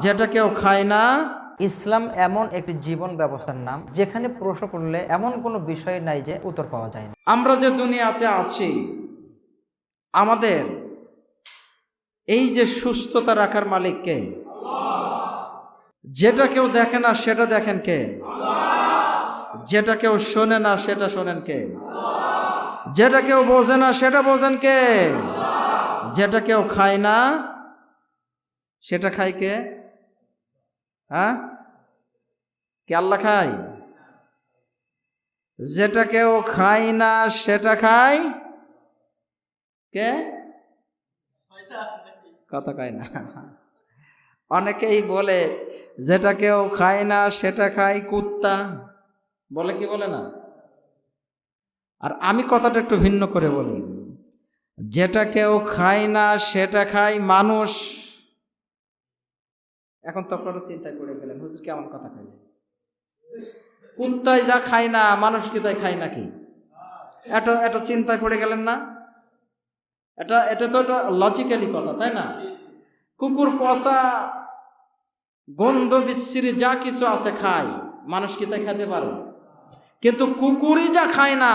যেটা কেউ খায় না। ইসলাম এমন একটি জীবন ব্যবস্থার নাম যেখানে প্রশ্ন করলে এমন কোনো বিষয় নাই যে উত্তর পাওয়া যায় না। আমরা যে দুনিয়াতে আছি আমাদের এই যে সুস্থতা রাখার মালিক কে? যেটা কেউ দেখে না সেটা দেখেন কে? যেটা কেউ শোনে না সেটা শোনেন কে? যেটা কেউ বোঝে না সেটা বোঝেন কে? যেটা কেউ খায় না সেটা খায় কে? হ্যাঁ? কে আল্লাহ খায়? যেটা কেউ খায় না, সেটা খায়? কে? কথা খায় না। অনেকেই বলে, যেটা কেউ খায় না, সেটা খায় কুত্তা। বলে কি বলে না? আর আমি কথাটা একটু ভিন্ন করে বলি। যেটা কেউ খায় না, সেটা খায় মানুষ। এখন তো আপনারা চিন্তায় পড়ে গেলেন হুজুর কেমন কথা খাইলেন কুত্তায় যা খায় না, মানুষ কি তাই খায় নাকি? এটা এটা চিন্তায় পড়ে গেলেন না? এটা এটা তো একটা লজিক্যালি কথা, তাই না? কুকুর, পচা, গন্ধ বিশ্রী যা কিছু আছে খায়, মানুষ কি তাই খেতে পারে? কিন্তু কুকুরই যা খায় না,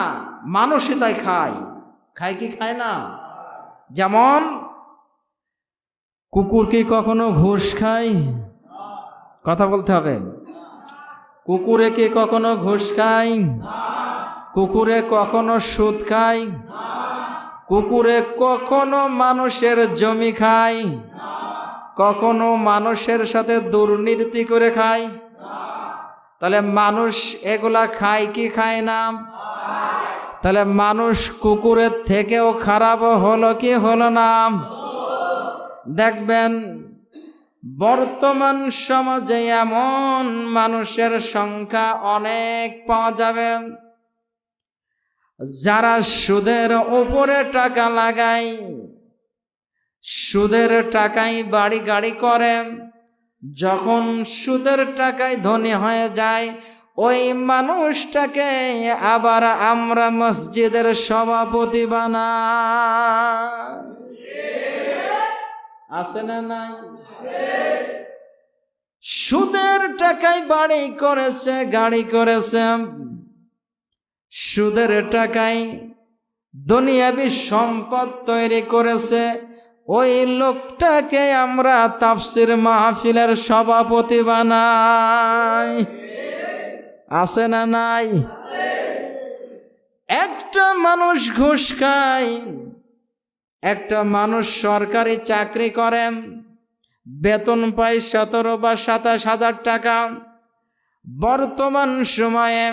মানুষই তাই খায়। খায় কি খায় না? যেমন কুকুর কি কখনো ঘুষ খায়? কথা বলতে হবে। কুকুরে কি কখনো ঘুষ খায়? কুকুরে কখনো সুদ খায়? কুকুরে কখনো মানুষের জমি খায়? কখনো মানুষের সাথে দুর্নীতি করে খায়? তাহলে মানুষ এগুলা খায় কি খায় না? তাহলে মানুষ কুকুরের থেকেও খারাপ হলো কি হলো না? দেখবেন, বর্তমান সমাজে এমন মানুষের সংখ্যা অনেক পাওয়া যাবে। যারা সুদের উপরে টাকা লাগায়, সুদের টাকায় বাড়ি গাড়ি করে, যখন সুদের টাকায় ধনী হয়ে যায়, ওই মানুষটাকে আবার আমরা মসজিদের সভাপতি বানা আছে না নাই? সুদের টাকায় বাড়ি করেছে, গাড়ি করেছে। সুদের টাকায় দুনিয়াবি সম্পদ তৈরি করেছে। ওই লোকটাকে আমরা তাফসির মাহফিলের সভাপতি বানাই। আছে না নাই? একটা মানুষ ঘুষ খায়। একটা মানুষ সরকারি চাকরি করেন বেতন পায় সতেরো বা সাতাশ হাজার টাকা। বর্তমান সময়ে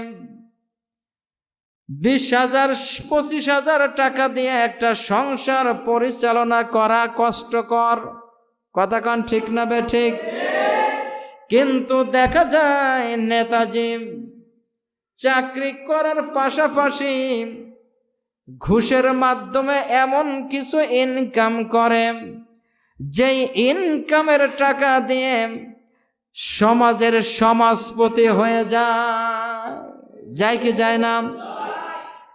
বিশ হাজার, পঁচিশ হাজার টাকা দিয়ে একটা সংসার পরিচালনা করা কষ্টকর। কথা কন ঠিক না বে ঠিক? কিন্তু দেখা যায় নেতাজি চাকরি করার পাশাপাশি ঘুষের মাধ্যমে এমন কিছু ইনকাম করে, যেই ইনকামের টাকা দিয়ে সমাজের সমাজপতি হয়ে যায়। যায় কি যায় না?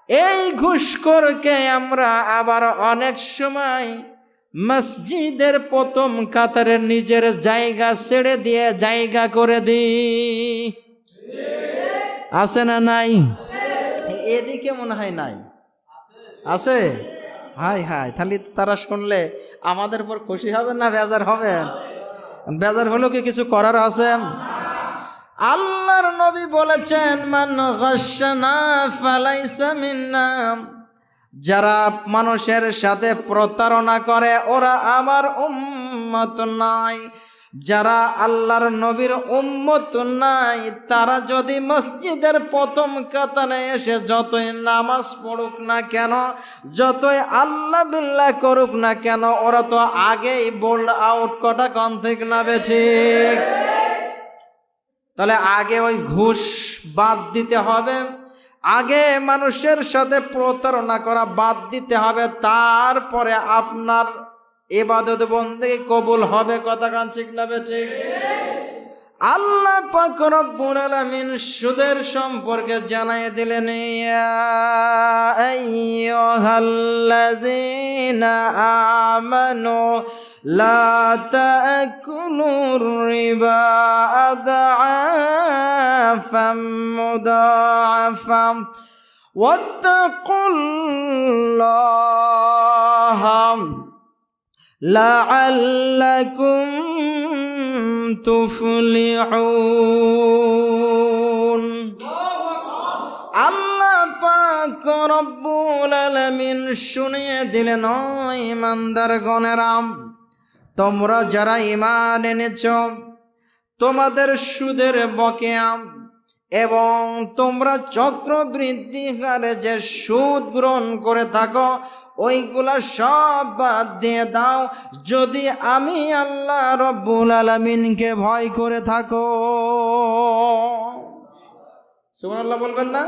এই ঘুষখোরকে আমরা আবার অনেক সময় মসজিদের প্রথম কাতারে নিজের জায়গা ছেড়ে দিয়ে জায়গা করে দিই। আছে না নাই? এদিকে মনে হয় নাই। আছে? হাই হাই, তাহলে তারা শুনলে আমাদের উপর খুশি হবে না বেজার হবে বেজার হলেও কি কিছু করার আছে? আল্লাহর নবী বলেছেন, মান মিন্না। যারা মানুষের সাথে প্রতারণা করে, ওরা আমার উম্মত নয়। যারা আল্লাহর নবীর উম্মত নাই, তারা যদি মসজিদের প্রথম কাতারে এসে যতই নামাজ পড়ুক না কেন, যতই আল্লাহ বিল্লাহ করুক না কেন, ওরা তো আগেই বোল্ড আউট কটা কন ঠিক না ঠিক? তাহলে আগে ওই ঘুষ বাদ দিতে হবে, আগে মানুষের সাথে প্রতারণা করা বাদ দিতে হবে, তারপরে আপনার এবাদত বন্দে কবুল হবে, কথা কান ঠিক না ঠিক? আল্লাহ পাক রব্বুল আলামিন সুদের সম্পর্কে জানাই দিলেন, ইয়া আইয়ুহাল্লাযীনা আমানু লা তাকুলুর রিবা আদআফাম মুদাআফাম ওয়াত্তাকুল্লাহ لعلكم تفلحون আল্লাহ পাক রব্বুল আলামিন শুনিয়ে দিলেন ও ইমানদার গণেরাম তোমরা যারা ইমান এনেছ তোমাদের সুদের বকেয়াম এবং তোমরা চক্রবৃদ্ধি হারে যে সুদ গ্রহণ করে থাকো, ওইগুলা সব বাদ দিয়ে দাও। যদি আমি আল্লাহ রব্বুল আলমিনকে ভয় করে থাকো। সুবহানাল্লাহ বলবেন না?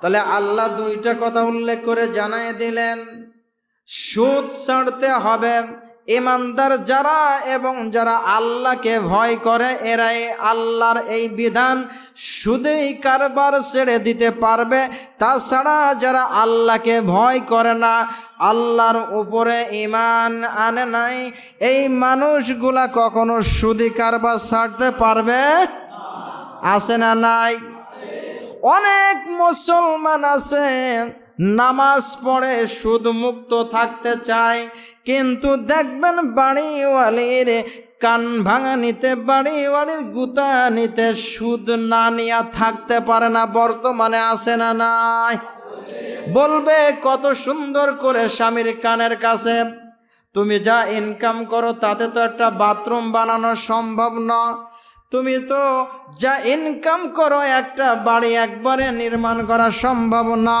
তাহলে আল্লাহ দুইটা কথা উল্লেখ করে জানাই দিলেন। সুদ ছাড়তে হবে ইমানদার যারা এবং যারা আল্লাহকে ভয় করে, এরাই আল্লাহর এই বিধান। সুদেই কারবার ছেড়ে দিতে পারবে। তাছাড়া যারা আল্লাহকে ভয় করে না, আল্লাহর উপরে ইমান আনে নাই। এই মানুষগুলা কখনো সুদি কারবার ছাড়তে পারবে? আছে না নাই? অনেক মুসলমান আছে নামাজ পড়ে সুদ মুক্ত থাকতে চায়, কিন্তু দেখবেন বাড়িওয়ালির কান ভাঙা নিতে, বাড়িওয়ালির গুতা নিতে সুদ না নিয়া থাকতে পারে না, বর্তমানে আসে না নাই। বলবে, কত সুন্দর করে স্বামীর কানের কাছে তুমি যা ইনকাম করো, তাতে তো একটা বাথরুম বানানো সম্ভব না। তুমি তো যা ইনকাম করো, একটা বাড়ি একবারে নির্মাণ করা সম্ভব না।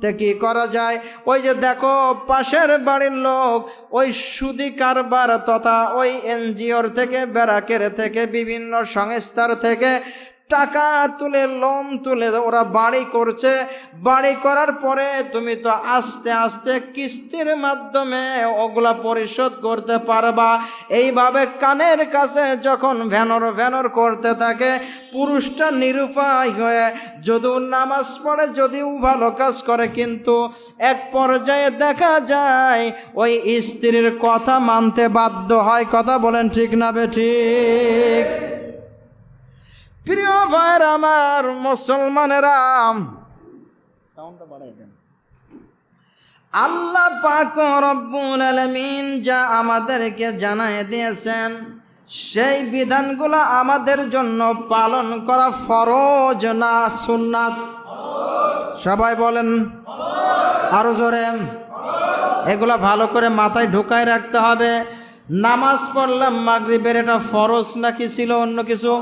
তে কি করা যায়? ওই যে দেখো, পাশের বাড়ির লোক, ওই সুদি কারবার তথা ওই এনজিওর থেকে, ব্যারাকের থেকে, বিভিন্ন সংস্থার থেকে টাকা তুলে লোন তুলে ওরা বাড়ি করছে। বাড়ি করার পরে তুমি তো আস্তে আস্তে কিস্তির মাধ্যমে ওগুলা পরিশোধ করতে পারবা। এইভাবে কানের কাছে যখন ভ্যানর ভ্যানর করতে থাকে, পুরুষটা নিরুপায় হয়ে যদিও নামাজ পড়ে, যদিও ভালো কাজ করে, কিন্তু এক পর্যায়ে দেখা যায় ওই স্ত্রীর কথা মানতে বাধ্য হয়। কথা বলেন ঠিক না বে ঠিক? প্রিয় ভাইয়ের আমার মুসলমানেরা। আল্লাহ পাক রব্বুল আলামিন যা আমাদেরকে জানায় দিয়েছেন সেই বিধানগুলো আমাদের জন্য পালন করা ফরজ না সুন্নাত? সবাই বলেন আরও জোরে। এগুলো ভালো করে মাথায় ঢুকায় রাখতে হবে। নামাজ পড়লাম মাগরিবের এটা ফরজ নাকি ছিল অন্য কিছু?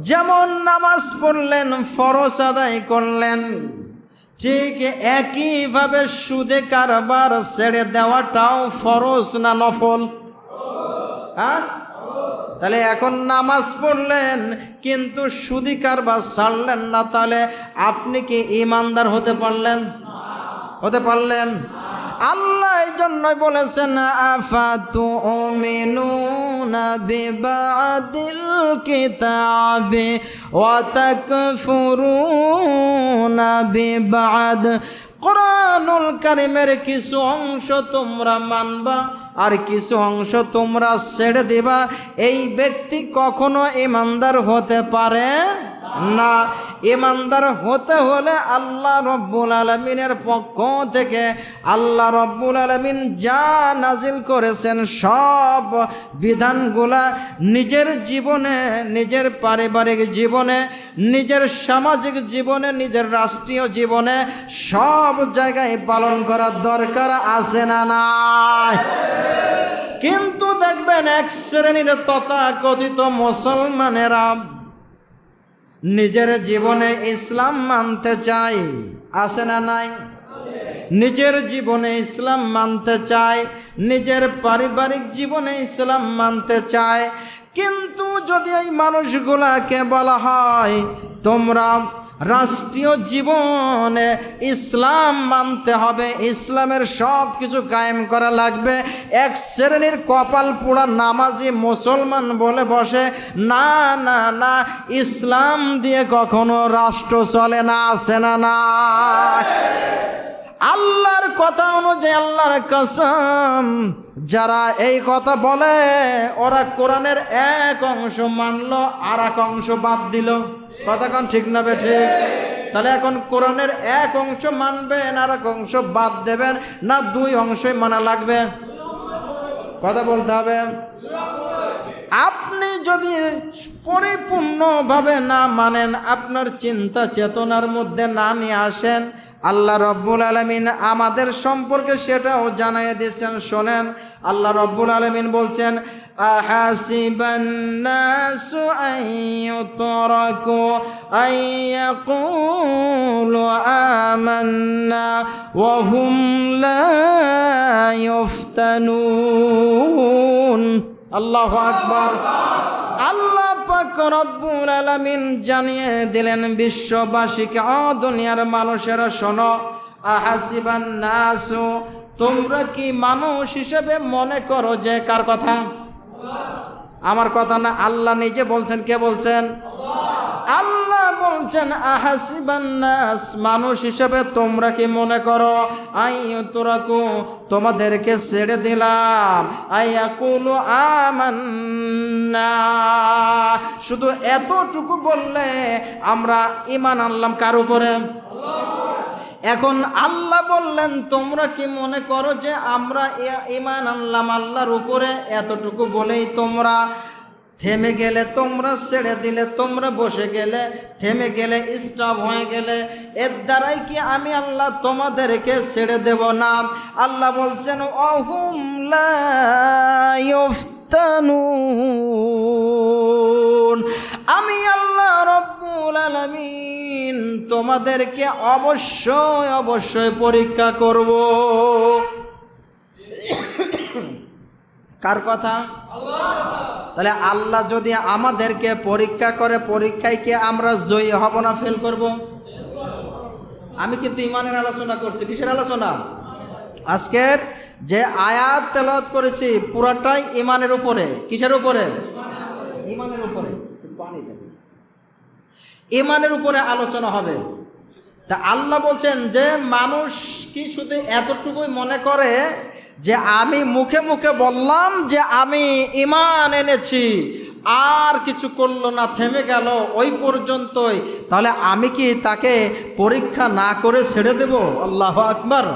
যেমন নামাজ পড়লেন ফরস আদায় করলেন, ঠিক একইভাবে সুদে কারবার ছেড়ে দেওয়াটাও ফরজ না নফল? হ্যাঁ? তাহলে এখন নামাজ পড়লেন, কিন্তু সুদি কারবার ছাড়লেন না, তাহলে আপনি কি ইমানদার হতে পারলেন? হতে পারলেন? আল্লাহ এই জন্যই বলেছেন আফাতু মিনুনা বিবাদিল কিতাবে ওয়া তাকফুরুনা বিবাদ। কোরআনুল কারিমের কিছু অংশ তোমরা মানবা আর কিছু অংশ তোমরা ছেড়ে দিবা। এই ব্যক্তি কখনো ইমানদার হতে পারে? না, ইমানদার হতে হলে আল্লাহ রব্বুল আলমিনের পক্ষ থেকে আল্লাহ রব্বুল আলমিন যা নাজিল করেছেন সব বিধানগুলা নিজের জীবনে, নিজের পারিবারিক জীবনে, নিজের সামাজিক জীবনে, নিজের রাষ্ট্রীয় জীবনে সব জায়গায় পালন করার দরকার আছে না নাই? কিন্তু দেখবেন এক শ্রেণির তথাকথিত মুসলমানেরা নিজের জীবনে ইসলাম মানতে চাই। আছে না নাই? নিজের জীবনে ইসলাম মানতে চায় নিজের পারিবারিক জীবনে ইসলাম মানতে চায় কিন্তু যদি এই মানুষগুলাকে বলা হয়, তোমরা রাষ্ট্রীয় জীবনে ইসলাম মানতে হবে, ইসলামের সব কিছু কায়েম করা লাগবে। এক শ্রেণির কপাল পোড়া নামাজি মুসলমান বলে বসে, না না না, ইসলাম দিয়ে কখনো রাষ্ট্র চলে না, আসে না না। আল্লাহর কথা অনুযায়ী আল্লাহর কসম, যারা এই কথা বলে, ওরা কোরআনের এক অংশ মানলো আর এক অংশ বাদ দিল। কথা ঠিক না বে ঠিক? তাহলে এখন কোরআনের এক অংশ মানবেন আর এক অংশ বাদ দেবেন, না দুই অংশই মানা লাগবে? কথা বলতে হবে। আপনি যদি পরিপূর্ণভাবে না মানেন, আপনার চিন্তা চেতনার মধ্যে না নিয়ে আসেন, আল্লাহ রব্বুল আলমিন আমাদের সম্পর্কে সেটাও জানাই দিয়েছেন, শোনেন। আল্লাহ রব্বুল আলমিন বলছেন আল্লাহু আকবার। আল্লাহ রব্বুল আলামিন জানিয়ে দিলেন, বিশ্ববাসীকে অ দুনিয়ার মানুষেরা শোনো আহাসিবান নাসু তোমরা কি মানুষ হিসেবে মনে করো যে কার কথা? আমার কথা না, আল্লাহ নিজে বলছেন, কে বলছেন? আল্লাহ বলছেন, আহাসিবান্নাস, মানুষ হিসেবে তোমরা কি মনে করো? আই তোরাকু তোমাদেরকে ছেড়ে দিলাম। আইয়াকুলু আমান্না। শুধু এতটুকু বললে আমরা ইমান আনলাম কার উপরে? এখন আল্লাহ বললেন, তোমরা কি মনে করো যে আমরা ইমান আনলাম আল্লাহর উপরে? এতটুকু বলেই তোমরা থেমে গেলে, তোমরা ছেড়ে দিলে, তোমরা বসে গেলে, থেমে গেলে স্টপ হয়ে গেলে। এর দ্বারাই কি আমি আল্লাহ তোমাদেরকে ছেড়ে দেব না? আল্লাহ বলছেন অহুম লা তোমাদেরকে অবশ্যই অবশ্যই পরীক্ষা করব। কার কথা? তাহলে আল্লাহ যদি আমাদেরকে পরীক্ষা করে, পরীক্ষায় কি আমরা জয়ী হব না ফেল করব? আমি কিন্তু ইমানের আলোচনা করছি। কিসের আলোচনা? আজকের যে আয়াত তেলাওয়াত করেছি, পুরাটাই ইমানের উপরে। কিসের উপরে? ইমানের উপরে। পানি দেন। ইমানের উপরে আলোচনা হবে। তা আল্লাহ বলছেন যে, মানুষ কি শুধু এতটুকুই মনে করে যে, আমি মুখে মুখে বললাম যে, আমি ইমান এনেছি, আর কিছু করল না, থেমে গেল ওই পর্যন্তই, তাহলে আমি কি তাকে পরীক্ষা না করে ছেড়ে দেব? আল্লাহ আকবার।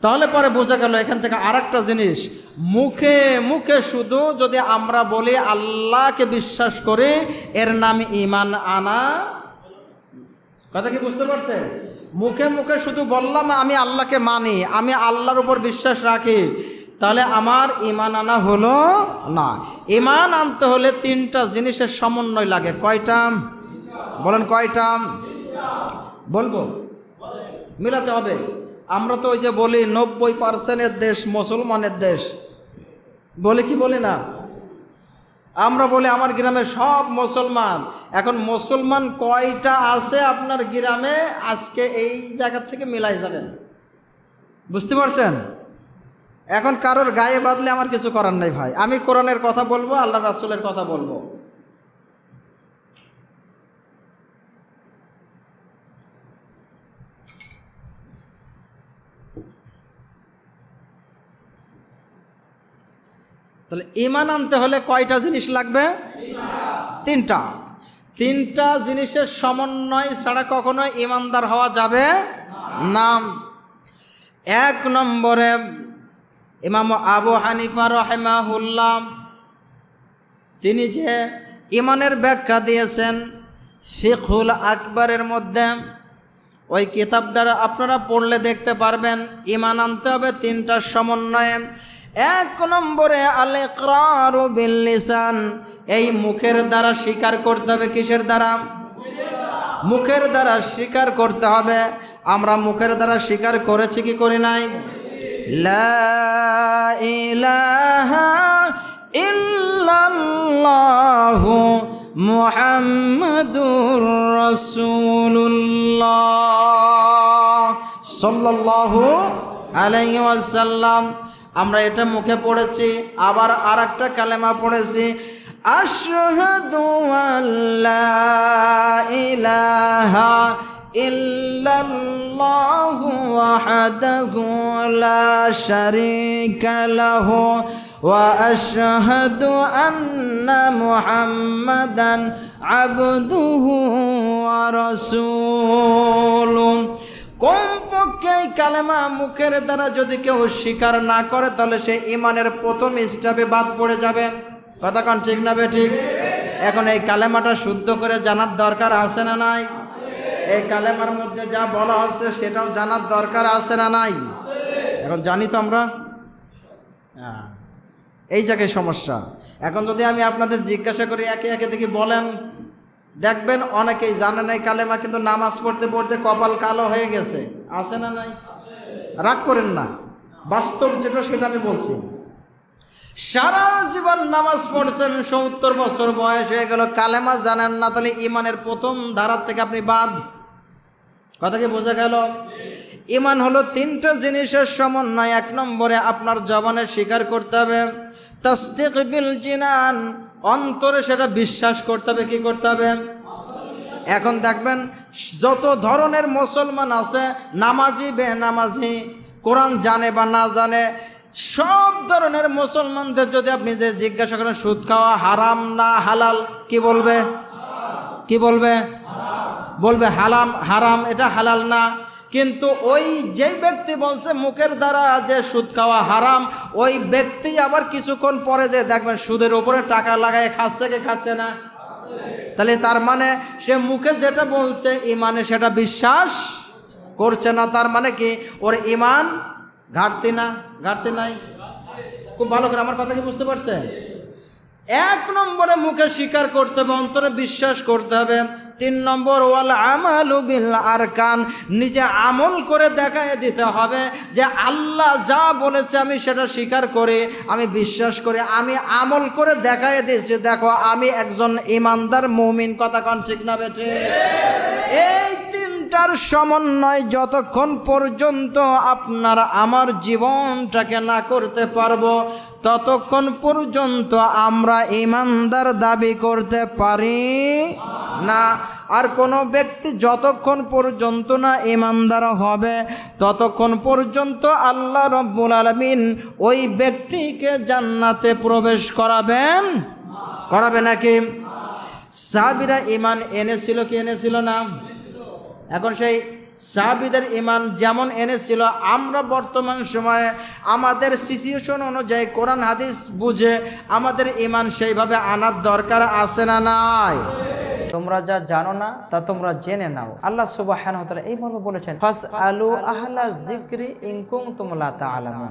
তাহলে পরে বোঝা গেল এখান থেকে আর জিনিস। মুখে মুখে শুধু যদি আমরা বলি আল্লাহকে বিশ্বাস করি, এর নাম ইমান আনা কথা কি বুঝতে পারছেন? মুখে মুখে শুধু বললাম আমি আল্লাহকে মানি, আমি আল্লাহর উপর বিশ্বাস রাখি, তাহলে আমার ইমান আনা হলো না। ইমান আনতে হলে তিনটা জিনিসের সমন্বয় লাগে। কয়টা? বলেন কয়টা? বলব। মিলাতে হবে। আমরা তো ওই যে বলি নব্বই পার্সেন্টের দেশ মুসলমানের দেশ। বলে কি বলি না? আমরা বলি আমার গ্রামে সব মুসলমান। এখন মুসলমান কয়টা আছে আপনার গ্রামে? আজকে এই জায়গা থেকে মিলাই যাবেন। বুঝতে পারছেন? এখন কারোর গায়ে বাদলে আমার কিছু করার নাই ভাই। আমি কোরআনের কথা বলব আল্লাহ রাসুলের কথা বলব। তাহলে ইমান আনতে হলে কয়টা জিনিস লাগবে? তিনটা। তিনটা জিনিসের সমন্বয় ছাড়া কখনো ইমানদার হওয়া যাবে না। এক নম্বরে ইমাম আবু হানিফা রহেমাহুল্লাহ, তিনি যে ইমানের ব্যাখ্যা দিয়েছেন ফিখুল আকবরের মধ্যে, ওই কিতাবটা আপনারা পড়লে দেখতে পারবেন ইমান আনতে হবে তিনটা সমন্বয়ে। এক নম্বরে আল ইকরারু বিল লিসান। এই মুখের দ্বারা স্বীকার করতে হবে কিসের দ্বারা? মুখের দ্বারা স্বীকার করতে হবে। আমরা মুখের দ্বারা স্বীকার করেছি কি করি নাই? মুহাম্মাদুর রাসূলুল্লাহ। সাল্লাল্লাহু আলাইহি ওয়াসাল্লাম। আমরা এটা মুখে পড়েছি আবার আর একটা কালেমা পড়েছি আশহাদু আল্লা ইলাহা إلا الله وحده لا شريك له وأشهد أن محمدا عبده ورسوله কমপক্ষে এই কালেমা মুখের দ্বারা যদি কেউ স্বীকার না করে, তাহলে সে ইমানের প্রথম স্টাপে বাদ পড়ে যাবে। কথা কন ঠিক না ঠিক? এখন এই কালেমাটা শুদ্ধ করে জানার দরকার আছে না নাই? এই কালেমার মধ্যে যা বলা হচ্ছে, সেটাও জানার দরকার আছে না নাই? এখন জানি তো আমরা? হ্যাঁ। এই জায়গায় সমস্যা। এখন যদি আমি আপনাদের জিজ্ঞাসা করি, একে একে দেখি বলেন দেখবেন অনেকেই জানে নাই কালেমা, কিন্তু নামাজ পড়তে পড়তে কপাল কালো হয়ে গেছে। আছে না নাই? রাগ করেন না। বাস্তব যেটা, সেটা আমি বলছি। সারা জীবন নামাজ পড়ছেন, সত্তর বছর বয়স হয়ে গেল, কালেমা জানেন না, তাহলে ইমানের প্রথম ধারার থেকে আপনি বাদ। কথা কি বোঝা গেল? ইমান হলো তিনটা জিনিসের সমন্বয়। এক নম্বরে আপনার জবানে স্বীকার করতে হবে তাস্তিক বিল জিনান অন্তরে সেটা বিশ্বাস করতে হবে, কি করতে হবে? এখন দেখবেন, যত ধরনের মুসলমান আছে, নামাজি, বেনামাজি, কোরআন জানে বা না জানে, সব ধরনের মুসলমানদের যদি আপনি যে জিজ্ঞাসা করেন, সুদ খাওয়া হারাম না হালাল, কি বলবে? কি বলবে? বলবে হালাম, হারাম, এটা হালাল না। কিন্তু ওই যেই ব্যক্তি বলছে মুখের দ্বারা যে সুদ খাওয়া হারাম, ওই ব্যক্তি আবার কিছুক্ষণ পরে যে দেখবেন সুদের ওপরে টাকা লাগায় খাচ্ছে কি খাচ্ছে না? তাহলে তার মানে সে মুখে যেটা বলছে ইমানে সেটা বিশ্বাস করছে না, তার মানে কি ওর ইমান ঘাটতি না, ঘাটতি নাই? খুব ভালো করে আমার কথা কি বুঝতে পারছেন? এক নম্বরে মুখে স্বীকার করতে হবে, অন্তরে বিশ্বাস করতে হবে। তিন নম্বর, ওয়াল আমাল বিল আরকান। নিজে আমল করে দেখায় দিতে হবে যে আল্লাহ যা বলেছে আমি সেটা স্বীকার করে, আমি বিশ্বাস করে, আমি আমল করে দেখায় দিয়েছি। দেখো, আমি একজন ইমানদার মৌমিন, কথা কন ঠিক না বেঠে এই তিনটার সমন্বয় যতক্ষণ পর্যন্ত আপনার আমার জীবনটাকে না করতে পারব, ততক্ষণ পর্যন্ত আমরা ইমানদার দাবি করতে পারি না। আর কোনো ব্যক্তি যতক্ষণ পর্যন্ত না ইমানদার হবে, ততক্ষণ পর্যন্ত আল্লাহ রব্বুল আলমিন ওই ব্যক্তিকে জান্নাতে প্রবেশ করাবেন। করাবে নাকি? সাবিরা ইমান এনেছিল কি এনেছিল না? এখন সেই সাহাবিদের ইমান যেমন এনেছিল, আমরা বর্তমান সময়ে আমাদের সিচুয়েশন অনুযায়ী কোরআন, হাদিস বুঝে আমাদের ইমান সেইভাবে আনার দরকার আছে না নাই? তোমরা যা জানো না, তা তোমরা জেনে নাও। আল্লাহ সুবাহ এই মর্ম বলেছেন ফাস আলু আহলা জিক্রি ইনকুম তোমলা তা আলামান